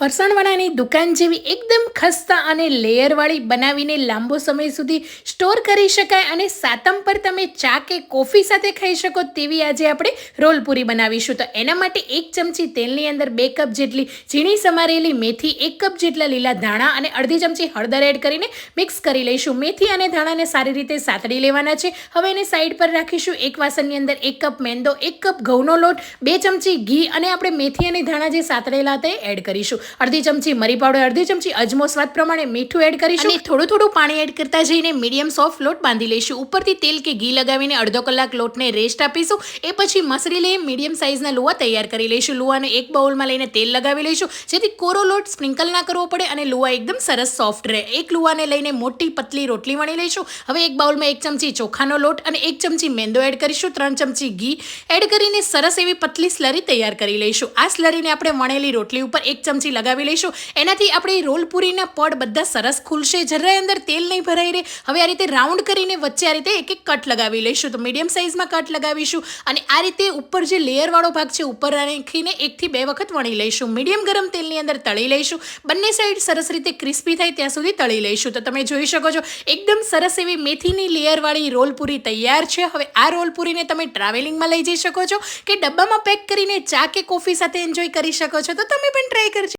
ફરસાણવાળાની દુકાન જેવી એકદમ ખસ્તા અને લેયરવાળી બનાવીને લાંબો સમય સુધી સ્ટોર કરી શકાય અને સાતમ પર તમે ચા કે કોફી સાથે ખાઈ શકો તેવી આજે આપણે રોલ પૂરી બનાવીશું. તો એના માટે એક ચમચી તેલની અંદર બે કપ જેટલી ઝીણી સમારેલી મેથી, એક કપ જેટલા લીલા ધાણા અને અડધી ચમચી હળદર એડ કરીને મિક્સ કરી લઈશું. મેથી અને ધાણાને સારી રીતે સાતડી લેવાના છે. હવે એને સાઈડ પર રાખીશું. એક વાસણની અંદર એક કપ મેંદો, એક કપ ઘઉંનો લોટ, બે ચમચી ઘી અને આપણે મેથી અને ધાણા જે સાતડેલા હતા એ એડ કરીશું. અડધી ચમચી મરી પાવડર, અડધી ચમચી અજમો સ્વાદ પ્રમાણે મીઠું એડ કરીશું. થોડું થોડું પાણી એડ કરતા જઈને મીડિયમ સોફ્ટ લોટ બાંધી લઈશું. ઉપરથી તેલ કે ઘી લગાવીને અડધો કલાક લોટને રેસ્ટ આપીશું. એ પછી મસરી લઈ મીડિયમ સાઇઝના લુવા તૈયાર કરી લઈશું. લુવાને એક બાઉલમાં લઈને તેલ લગાવી લઈશું. જેથી કોરો લોટ સ્પ્રિંકલ ના કરવો પડે અને લુવા એકદમ સરસ સોફ્ટ રહે. એક લુવાને લઈને મોટી પતલી રોટલી વણી લઈશું. હવે એક બાઉલમાં એક ચમચી ચોખાનો લોટ અને એક ચમચી મેંદો એડ કરીશું. ત્રણ ચમચી ઘી એડ કરીને સરસ એવી પતલી સ્લરી તૈયાર કરી લઈશું. આ સ્લરીને આપણે વણેલી રોટલી ઉપર એક ચમચી લગાવી લઈશું. એનાથી આપણી રોલપુરીના પડ બધા સરસ ખુલશે. જરાય અંદર તેલ નહીં ભરાઈ રહે. હવે આ રીતે રાઉન્ડ કરીને વચ્ચે આ રીતે એક એક કટ લગાવી લઈશું. તો મીડિયમ સાઇઝમાં કટ લગાવીશું અને આ રીતે ઉપર જે લેયરવાળો ભાગ છે, ઉપર રાખીને એકથી બે વખત વણી લઈશું. મીડિયમ ગરમ તેલની અંદર તળી લઈશું. બંને સાઈડ સરસ રીતે ક્રિસ્પી થાય ત્યાં સુધી તળી લઈશું. તો તમે જોઈ શકો છો, એકદમ સરસ એવી મેથીની લેયરવાળી રોલપુરી તૈયાર છે. હવે આ રોલપુરીને તમે ટ્રાવેલિંગમાં લઈ જઈ શકો છો કે ડબ્બામાં પેક કરીને ચા કે કોફી સાથે એન્જોય કરી શકો છો. તો તમે પણ ટ્રાય કરજો.